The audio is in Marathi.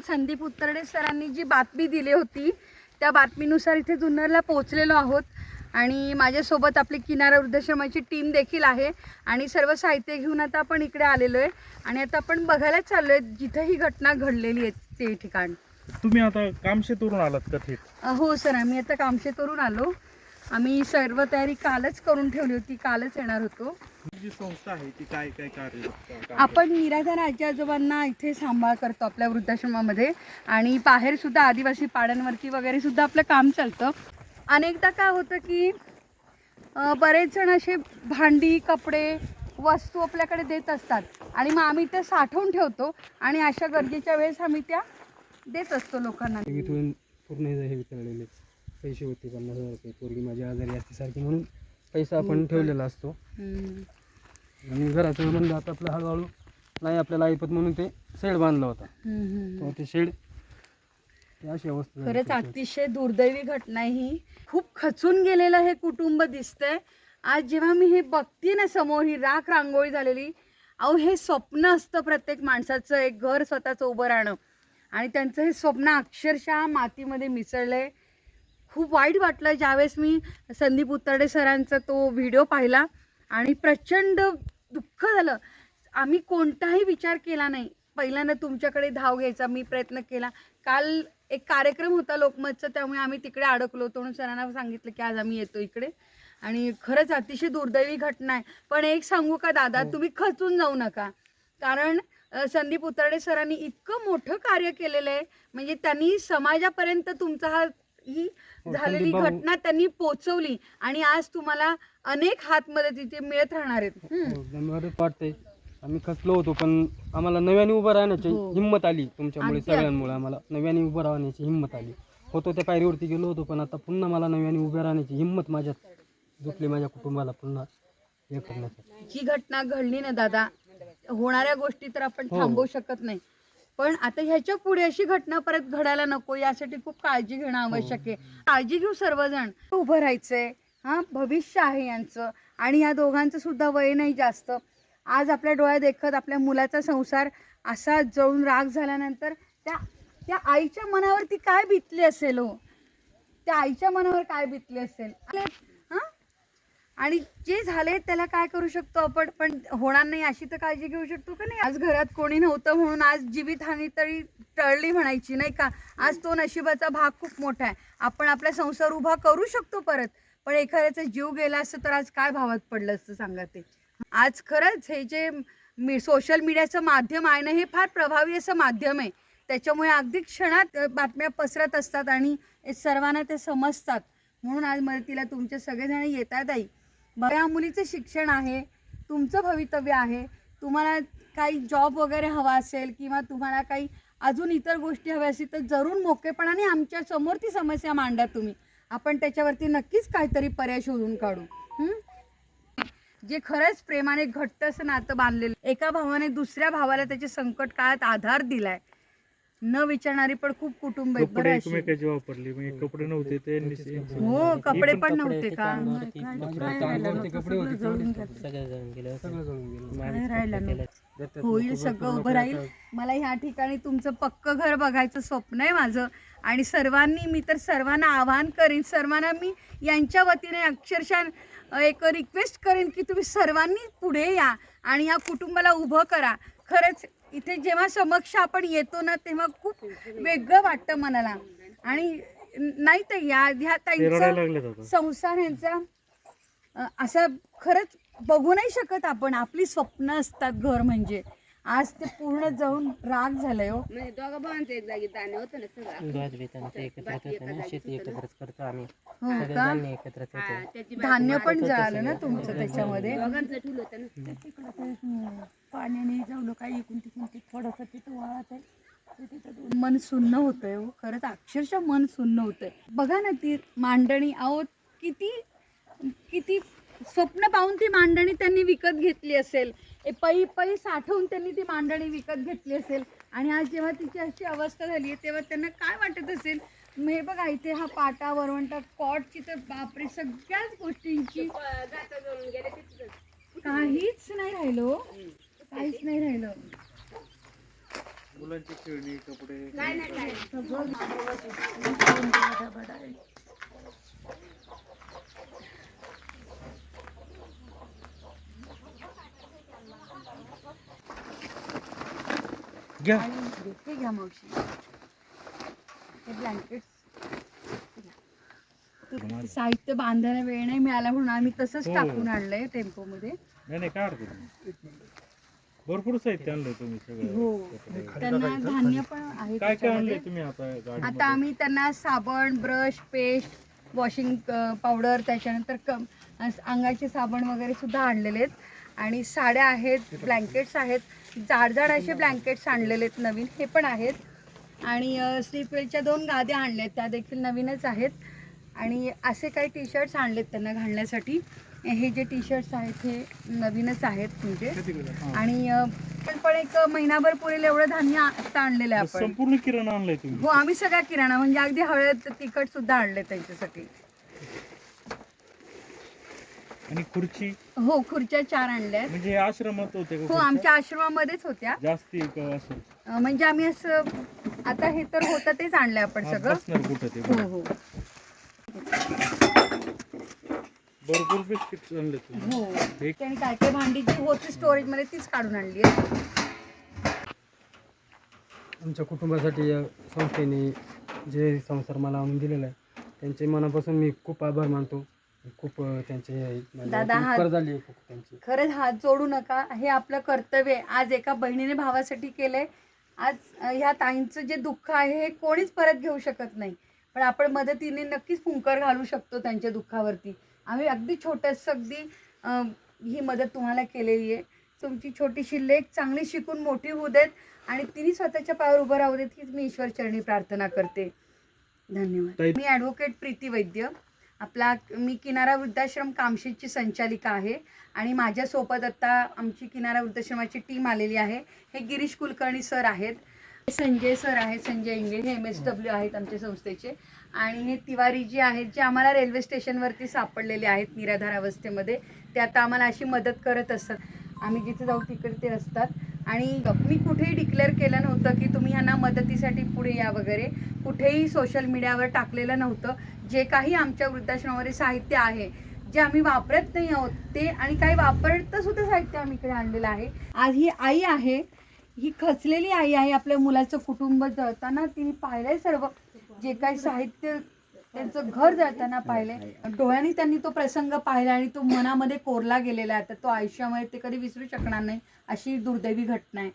संदीप उत्तरडे सरांनी जी बातमी दिली होती त्या बातमीनुसार इथे जुन्नरला पोहोचलेलो आहोत. आणि माझ्यासोबत आपली किनारा वृद्धाश्रमाची टीम देखील आहे. आणि सर्व साहित्य घेऊन आता आपण इकडे आलेलो आहे आणि आता आपण बघायला चाललो आहे जिथं ही घटना घडलेली आहे ते ठिकाण. तुम्ही आता कामशेतवरून आलात अ, हो सर आम्ही आता कामशेतवरून आलो. आम्ही सर्व तयारी कालच करून ठेवली होती कालच येणार होतो. जी संस्था आहे ती काय काय कार्य काम आपण निराधार आजी आजोबांना इथे सांभाळ करतो आपल्या वृद्धाश्रमामध्ये. आणि बाहेर सुद्धा आदिवासी पाड्यांवरती वगैरे सुद्धा आपलं काम चालतं. अनेकदा काय होतं की बरेच जण असे भांडी कपडे वस्तू आपल्याकडे देत असतात. आणि मग आम्ही ते साठवून ठेवतो. आणि अशा गरजेच्या वेळेस आम्ही त्या देत असतो लोकांना. पूर्ण हे पैसे होते पन्नास हजार रुपये पोरगी माझी आजारी असते सारखी म्हणून पैसा आपण ठेवलेला असतो. हम्म. आणि घराचं म्हणलं आता आपलं हळूहळू नाही आपल्याला ऐपत म्हणून ते शेड बांधला होता. हम्म, हम्म. तेव्हा ते शेड ते अशी अवस्था झाली खरंच त्याची. अतिशय दुर्दैवी घटना आहे ही. खूप खचून गेलेलं हे कुटुंब दिसतंय. आज जेव्हा मी हे बघते ना समोर ही राख रांगोळी झालेली अहो हे स्वप्न असतं प्रत्येक माणसाचं. एक घर स्वतःचं उभं राहणं. आणि त्यांचं हे स्वप्न अक्षरशः मातीमध्ये मिसळलंय. खूप वाईट वाटलं. ज्यावेळेस मी संदीप उत्तरडे सरांचा तो व्हिडिओ पाहिला आणि प्रचंड दुःख झालं. आम्ही कोणताही विचार केला नाही. पहिल्यांदा तुमच्याकडे धाव घ्यायचा मी प्रयत्न केला. काल एक कार्यक्रम होता लोकमतचा त्यामुळे आम्ही तिकडे अडकलो होतो म्हणून सरांना सांगितलं की आज आम्ही येतो इकडे. आणि खरंच अतिशय दुर्दैवी घटना आहे. पण एक सांगू का दादा तुम्ही खचून जाऊ नका. कारण संदीप उतरडे सरांनी इतकं मोठं कार्य केलेलं आहे. म्हणजे त्यांनी समाजापर्यंत तुमचा हा ही हो, झालेली घटना त्यांनी पोचवली आणि आज तुम्हाला अनेक हात मदत तिथे मिळत राहणार आहेत हम्म. हो, वाटतंय आम्ही खचलो होतो पण आम्हाला नव्याने उभं राहण्याची हो. हिंमत आली तुमच्यामुळे अगदी. सगळ्यांमुळे आम्हाला नव्याने उभं राहण्याची हिंमत आली होतो त्या पायरीवरती गेलो होतो पण आता पुन्हा मला नव्याने उभ्या राहण्याची हिंमत माझ्यात झोपली माझ्या कुटुंबाला पुन्हा हे करण्यासाठी ही घटना घडली ना दादा होणाऱ्या गोष्टी तर आपण हो. थांबवू शकत नाही पण आता ह्याच्या पुढे अशी घटना परत घडायला नको यासाठी खूप काळजी घेणं आवश्यक आहे. काळजी घेऊ सर्वजण. उभं राहायचंय हा? भविष्य आहे यांचं. आणि या दोघांचं सुद्धा वय नाही जास्त. आज आपल्या डोळ्यात देखत आपल्या मुलाचा संसार असा जळून राग झाल्यानंतर त्या त्या आईच्या मनावरती काय बितली असेल हो? त्या आईच्या मनावर काय बितली असेल? हा आणि जे झाले त्याला काय करू शकतो आपण? पण होणार नाही अशी तर काळजी घेऊ शकतो का नाही? आज घरात कोणी नव्हतं म्हणून आज जीवितहानी तरी टळली म्हणायची नाही का? आज तो नशिबाचा भाग खूप मोठा आहे. आपण आपला संसार उभा करू शकतो परत पण एखाद्याचा जीव गेला असतं तर आज काय भावात पडलं असतं सांगा ते? आज खरंच हे जे मी सोशल मीडियाचं माध्यम आहे ना हे फार प्रभावी असं माध्यम आहे. त्याच्यामुळे अगदी क्षणात बातम्या पसरत असतात आणि सर्वांना ते समजतात. म्हणून आज मदतीला तुमचे सगळेजण येतात आई. बऱ्या मुलीचं शिक्षण आहे तुमचं भवितव्य आहे तुम्हाला काही जॉब वगैरे हवा असेल किंवा तुम्हाला काही अजून इतर गोष्टी हव्या असतील तर जरूर मोकेपणाने आमच्यासमोर ती समस्या मांडा तुम्ही. आपण त्याच्यावरती नक्कीच काहीतरी पर्याय शोधून काढू. जे खरंच प्रेमाने घट्ट असं नातं बांधलेलं एका भावाने दुसऱ्या भावाला त्याच्या संकट काळात आधार दिलाय. न विचारणारी पण खूप कुटुंब आहेत कपडे बरं अशी. एकमेकाची वापरली? म्हणजे कपडे नव्हते ते हो कपडे पण नव्हते का. सगळं जळून गेलं. होईल सगळं उभं राहील. मला ह्या ठिकाणी तुमचं पक्क घर बघायचं स्वप्न आहे माझं. आणि सर्वांनी मी तर सर्वांना आवाहन करीन सर्वांना मी यांच्या वतीने अक्षरशः अ, एक रिक्वेस्ट करेन की तुम्ही सर्वांनी पुढे या आणि या कुटुंबाला उभं करा. खरंच इथे जेव्हा समक्ष आपण येतो ना तेव्हा खूप वेगळं वाटतं मनाला. आणि नाही तर या ह्या ते रडायला ताईंचा लागलेत आता. संसार यांचा असं खरंच बघू नाही शकत आपण. आपली स्वप्न असतात घर म्हणजे. आज ते पूर्ण जाऊन राग झालंय हो. म्हणजे दोघा भावांचं एक जागी दाणे होतं ना सगळं. द्वाज बेतांचं एकत्रच होतं. ना. शेती एकत्रच करतो आम्ही. हो सगळे का धान्य एकत्रच हा, होतं त्याची धान्य पण जळालं ना तुमचं त्याच्यामध्ये? दोघांचं ठेवलं होतं ना. पाण्याने जाऊन काही इकून तिकून ते थोडंसं तिथं वाळत आहे ते तिथं मन सुन्न होतंय हो. खरंच अक्षरशः मन सुन्न होतंय. बघा ना ती मांडणी अहो किती किती स्वप्न पाहून ती मांडणी त्यांनी विकत घेतली असेल. ए पै पै साठवून त्यांनी ती मांडणी विकत घेतली असेल. आणि आज जेव्हा तिची अशी अवस्था झाली आहे तेव्हा त्यांना काय वाटत असेल? हे बघा इथे हा पाटा वरवंटा कॉटची तर बापरे सगळ्याच गोष्टींची काहीच नाही राहिलो काहीच नाही राहिलं. मुलांची खेळणी कपडे काय नाही काय सगळं बडा आहे. घ्या. आणि घ्या मावशी. ब्लँकेट साहित्य बांधायला वेळ नाही मिळाला म्हणून आम्ही तसंच हो. टाकून आणलंय टेम्पो मध्ये नाही नाही काय हरकत नाही भरपूर साहित्य आणलंय तुम्ही हो. त्यांना धान्य पण आहे काय काय आणलंय त्याच्यामध्ये. तुम्ही आता आता आम्ही त्यांना साबण ब्रश पेस्ट वॉशिंग पावडर त्याच्यानंतर कम अंगाचे साबण वगैरे सुद्धा आणलेले आहेत. आणि साड्या आहेत ब्लँकेट्स आहेत. जाड जाड असे ब्लँकेट्स आणलेले आहेत नवीन. हे पण आहेत. आणि स्लीपवेलच्या दोन गाद्या आणल्या आहेत त्या देखील नवीनच आहेत. आणि असे काही टी शर्ट्स आणलेत त्यांना घालण्यासाठी. हे जे टी शर्ट्स आहेत हे नवीनच आहेत म्हणजे. आणि पण पण एक महिनाभर पुरेल एवढं धान्य आता आणलेलं आहे आपण. संपूर्ण किराणा आणलाय हो आम्ही सगळा किराणा म्हणजे अगदी हळद तिखट सुद्धा आणले त्यांच्यासाठी. आणि खुर्ची? हो खुर्च्या चार आणल्या आहेत म्हणजे आश्रमात होते का हो खुर्च्या? आमच्या आश्रमामध्येच होत्या. जास्ती का असं? अं, म्हणजे आम्ही असं आता हे तर होतं तेच आणलंय आपण सगळं. बसणार कुठं ते? हो हो. भरपूर बिस्किट आणले तुम्ही. हो. एक आणि काय काय भांडी जी होती स्टोरेजमध्ये तीच काढून आणली आहे. आमच्या कुटुंबासाठी या संस्थेने जे संसार मला आणून दिलेला आहे त्यांचे मनापासून मी खूप आभार मानतो. खूप त्यांचे. माझ्यावरती दादा, हा- उपकार झाले खूप त्यांचे. खरंच हात जोडू नका. हे आपलं कर्तव्य आहे. आज एका बहिणीने भावासाठी केलंय. आज अं, ह्या ताईंचं जे दुःख आहे हे कोणीच परत घेऊ शकत नाही. पण आपण मदतीने नक्कीच फुंकर घालू शकतो त्यांच्या दुःखावरती. आम्ही अगदी छोटंस अगदी अं, ही मदत तुम्हाला केलेली आहे. तुमची छोटीशी लेख चांगली शिकून मोठी होऊ देत आणि तिने स्वतःच्या पायावर उभं राहू देत हीच मी ईश्वर चरणी प्रार्थना करते. धन्यवाद. ताई- मी ॲडव्होकेट प्रीती वैद्य. आपला मी किनारा वृद्धाश्रम कामशेतची संचालिका आहे आणि माझ्यासोबत आता आमची किनारा वृद्धाश्रमाची टीम आलेली आहे. हे गिरीश कुलकर्णी सर आहेत. संजय सर आहेत संजय इंगळे हे एम एस डब्ल्यू आहेत आमच्या संस्थेचे. आणि हे तिवारी जी आहेत जे आम्हाला रेल्वे स्टेशनवरती सापडलेले आहेत निराधार अवस्थेमध्ये ते आता आम्हाला अशी मदत करत असतात. आम्ही जिथे जाऊ तिकडे ते असतात. आणि मी कुठेही डिक्लेअर केलं नव्हतं की तुम्ही ह्यांना मदतीसाठी पुढे या वगैरे. कुठेही सोशल मीडियावर टाकलेलं नव्हतं. जे काही आमच्या वृद्धाश्रमामध्ये साहित्य आहे जे आम्ही वापरत नाही आहोत ते आणि काही वापरतं सुद्धा साहित्य आम्ही इकडे आणलेलं आहे. आज ही आई आहे ही खचलेली आई आहे आपल्या मुलाचं कुटुंब जळताना तिने पाहिलंय सर्व. जे काही साहित्य त्यांचं घर जाताना पाहिलंय डोळ्यांनी त्यांनी तो प्रसंग पाहिला आणि तो मनामध्ये कोरला गेलेला आहे. तर तो आयुष्यामध्ये ते कधी विसरू शकणार नाही. अशी दुर्दैवी घटना आहे.